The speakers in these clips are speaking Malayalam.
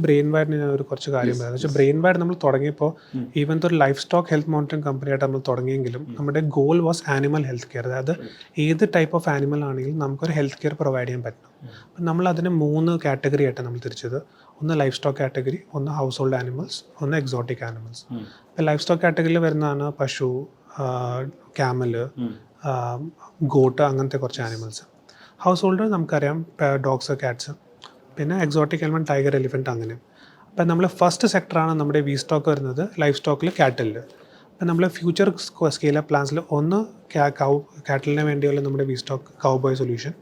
ബ്രെയിൻ വയറിന് ഞാൻ ഒരു കുറച്ച് കാര്യം പറയാം. വെച്ചാൽ ബ്രെയിൻ വയർ നമ്മൾ തുടങ്ങിയപ്പോൾ ഈവൻ ഒരു ലൈഫ് സ്റ്റോക്ക് ഹെൽത്ത് മോണിറ്ററിംഗ് കമ്പനിയായിട്ട് നമ്മൾ തുടങ്ങിയെങ്കിലും നമ്മുടെ goal was animal health care അതായത് ഏത് ടൈപ്പ് ഓഫ് ആനിമൽ ആണെങ്കിലും നമുക്കൊരു ഹെൽത്ത് കെയർ പ്രൊവൈഡ് ചെയ്യാൻ പറ്റണം അപ്പം നമ്മൾ അതിനെ മൂന്ന് കാറ്റഗറി ആയിട്ടാണ് നമ്മൾ തിരിച്ചത്. ഒന്ന് ലൈഫ് സ്റ്റോക്ക് കാറ്റഗറി ഒന്ന് ഹൗസ് ഹോൾഡ് ആനിമൽസ് ഒന്ന് എക്സോട്ടിക് ആനിമൽസ് ഇപ്പം ലൈഫ് സ്റ്റോക്ക് കാറ്റഗറിയിൽ വരുന്നതാണ് പശു ക്യാമൽ ഗോട്ട് അങ്ങനത്തെ കുറച്ച് ആനിമൽസ് ഹൗസ് ഹോൾഡ് നമുക്കറിയാം ഡോഗ്സ് കാറ്റ്സ് പിന്നെ എക്സോട്ടിക് എലമെന്റ് ടൈഗർ എലിഫന്റ് അങ്ങനെ. അപ്പം നമ്മൾ ഫസ്റ്റ് സെക്ടറാണ് നമ്മുടെ വി സ്റ്റോക്ക് വരുന്നത് ലൈഫ് സ്റ്റോക്കിൽ കാറ്റലിൽ അപ്പം നമ്മൾ ഫ്യൂച്ചർ സ്കെയിൽ അപ്പ് പ്ലാൻസിൽ ഒന്ന് കൗ കാറ്റലിന് വേണ്ടിയുള്ള നമ്മുടെ V stock cow boy solution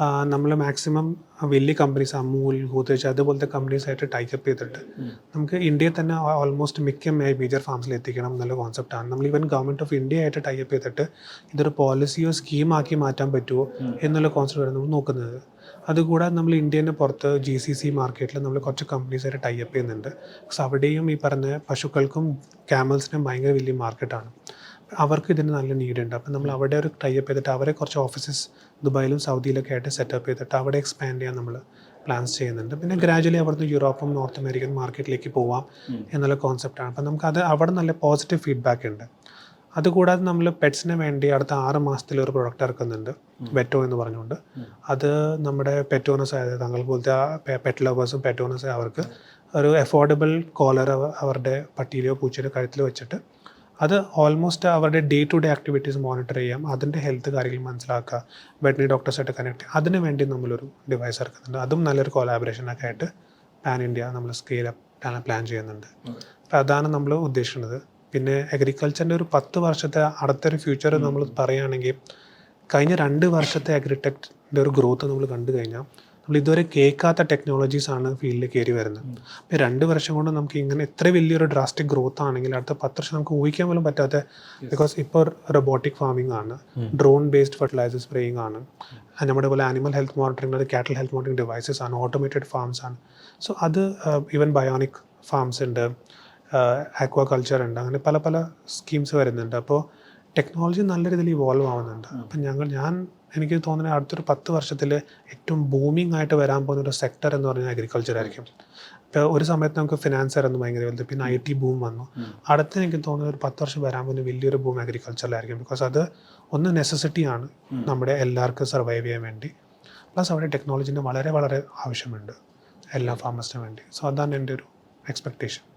നമ്മൾ മാക്സിമം വലിയ കമ്പനീസ് അമൂൽ ഗോദ്രേജ് അതുപോലത്തെ കമ്പനീസ് ആയിട്ട് ടൈക്കപ്പ് ചെയ്തിട്ട് നമുക്ക് ഇന്ത്യയിൽ തന്നെ ഓൾമോസ്റ്റ് മിക്ക മേജർ ഫാംസിൽ എത്തിക്കണം എന്നുള്ള കോൺസെപ്റ്റാണ് നമ്മൾ ഈവൻ ഗവൺമെന്റ് ഓഫ് ഇന്ത്യ ആയിട്ട് ടൈപ്പ് ചെയ്തിട്ട് ഇതൊരു പോളിസിയോ സ്കീമാക്കി മാറ്റാൻ പറ്റുമോ എന്നുള്ള കോൺസെപ്റ്റാണ് നമ്മൾ നോക്കുന്നത്. അതുകൂടാതെ നമ്മൾ ഇന്ത്യന്റെ പുറത്ത് ജി സി സി മാർക്കറ്റിൽ നമ്മൾ കുറച്ച് കമ്പനീസ് ആയിട്ട് ടൈപ്പ് ചെയ്യുന്നുണ്ട്. പക്ഷെ അവിടെയും ഈ പറഞ്ഞ പശുക്കൾക്കും ക്യാമൽസിനും ഭയങ്കര വലിയ മാർക്കറ്റാണ് അവർക്ക് ഇതിന് നല്ല നീഡ് ഉണ്ട് അപ്പം നമ്മൾ അവിടെ ഒരു ടൈപ്പ് ചെയ്തിട്ട് അവരെ കുറച്ച് ഓഫീസസ് ദുബായിലും സൗദിയിലൊക്കെ ആയിട്ട് സെറ്റപ്പ് ചെയ്തിട്ട് അവിടെ എക്സ്പാൻഡ് ചെയ്യാൻ നമ്മൾ പ്ലാൻസ് ചെയ്യുന്നുണ്ട്. പിന്നെ ഗ്രാജുവലി അവിടുന്ന് യൂറോപ്പും നോർത്ത് അമേരിക്കൻ മാർക്കറ്റിലേക്ക് പോവാം എന്നുള്ള കോൺസെപ്റ്റാണ് അപ്പം നമുക്ക് അത് അവിടെ നല്ല പോസിറ്റീവ് ഫീഡ്ബാക്ക് ഉണ്ട്. അതുകൂടാതെ നമ്മൾ പെറ്റ്സിന് വേണ്ടി അടുത്ത ആറ് മാസത്തിൽ ഒരു പ്രൊഡക്റ്റ് ഇറക്കുന്നുണ്ട്. വെറ്റോ എന്ന് പറഞ്ഞുകൊണ്ട്. അത് നമ്മുടെ പെറ്റ് ഓണേഴ്സ് അതായത് താങ്കൾ പോലത്തെ പെറ്റ് ലവേഴ്സും പെറ്റ് ഓണേഴ്സ് അവർക്ക് ഒരു അഫോർഡബിൾ കോളർ അവരുടെ പട്ടിയിലോ പൂച്ചയിലോ കഴുത്തിൽ വെച്ചിട്ട് അത് ഓൾമോസ്റ്റ് അവരുടെ day to day activities monitor ചെയ്യാം അതിന്റെ ഹെൽത്ത് കാര്യങ്ങൾ മനസ്സിലാക്കുക വെറ്റിനറി ഡോക്ടേഴ്സായിട്ട് കണക്ട് ചെയ്യുക. അതിന് വേണ്ടി നമ്മളൊരു ഡിവൈസ് ഇറക്കുന്നുണ്ട്. അതും നല്ലൊരു കൊലാബറേഷനൊക്കെ ആയിട്ട് പാൻ ഇന്ത്യ നമ്മൾ സ്കെയിൽ അപ്പ് പ്ലാൻ ചെയ്യുന്നുണ്ട്. അപ്പോൾ അതാണ് നമ്മൾ ഉദ്ദേശിക്കുന്നത്. പിന്നെ അഗ്രികൾച്ചറിന്റെ ഒരു പത്ത് വർഷത്തെ അടുത്തൊരു ഫ്യൂച്ചർ നമ്മൾ പറയുകയാണെങ്കിൽ കഴിഞ്ഞ രണ്ട് വർഷത്തെ അഗ്രിടെക്ടിന്റെ ഒരു ഗ്രോത്ത് നമ്മൾ കണ്ടു കഴിഞ്ഞാൽ നമ്മൾ ഇതുവരെ കേൾക്കാത്ത ടെക്നോളജീസ് ആണ് ഫീൽഡിൽ കയറി വരുന്നത്. അപ്പോൾ രണ്ട് വർഷം കൊണ്ട് നമുക്ക് ഇങ്ങനെ ഇത്ര വലിയൊരു ഡ്രാസ്റ്റിക് ഗ്രോത്ത് ആണെങ്കിൽ അടുത്ത പത്ത് വർഷം നമുക്ക് ഊഹിക്കാൻ പോലും പറ്റാത്ത ബിക്കോസ് ഇപ്പോൾ റോബോട്ടിക് ഫാമിംഗ് ആണ്. ഡ്രോൺ ബേസ്ഡ് ഫെർട്ടിലൈസർ സ്പ്രേയിങ് ആണ്. നമ്മുടെ പോലെ animal health monitoring cattle health monitoring devices ആണ് ഓട്ടോമേറ്റഡ് ഫാംസ് ആണ്. സോ അത് ഈവൻ ബയോണിക് ഫാംസ് ഉണ്ട് ആക്വാ കൾച്ചർ ഉണ്ട് അങ്ങനെ പല പല സ്കീംസ് വരുന്നുണ്ട്. അപ്പോൾ ടെക്നോളജി നല്ല രീതിയിൽ ഇവോൾവ് ആവുന്നുണ്ട്. അപ്പം ഞങ്ങൾ ഞാൻ എനിക്ക് തോന്നുന്നത് അടുത്തൊരു പത്ത് വർഷത്തിൽ ഏറ്റവും ബൂമിംഗ് ആയിട്ട് വരാൻ പോകുന്ന ഒരു സെക്ടർ എന്ന് പറഞ്ഞാൽ അഗ്രികൾച്ചർ ആയിരിക്കും. ഇപ്പോൾ ഒരു സമയത്ത് നമുക്ക് ഫിനാൻസ് ആയിരുന്നു ഭയങ്കര വലുത്. പിന്നെ ഐ ടി ബൂം വന്നു. അടുത്ത് എനിക്ക് തോന്നുന്നത് ഒരു പത്ത് വർഷം വരാൻ പോകുന്ന വലിയൊരു ബൂം അഗ്രികൾച്ചറിലായിരിക്കും ബിക്കോസ് അത് ഒന്ന് നെസസിറ്റിയാണ് നമ്മുടെ എല്ലാവർക്കും സർവൈവ് ചെയ്യാൻ വേണ്ടി. പ്ലസ് അവിടെ ടെക്നോളജീന്റെ വളരെ വളരെ ആവശ്യമുണ്ട്. എല്ലാ ഫാമേഴ്സിനും വേണ്ടി. സോ അതാണ് എന്റെ ഒരു എക്സ്പെക്റ്റേഷൻ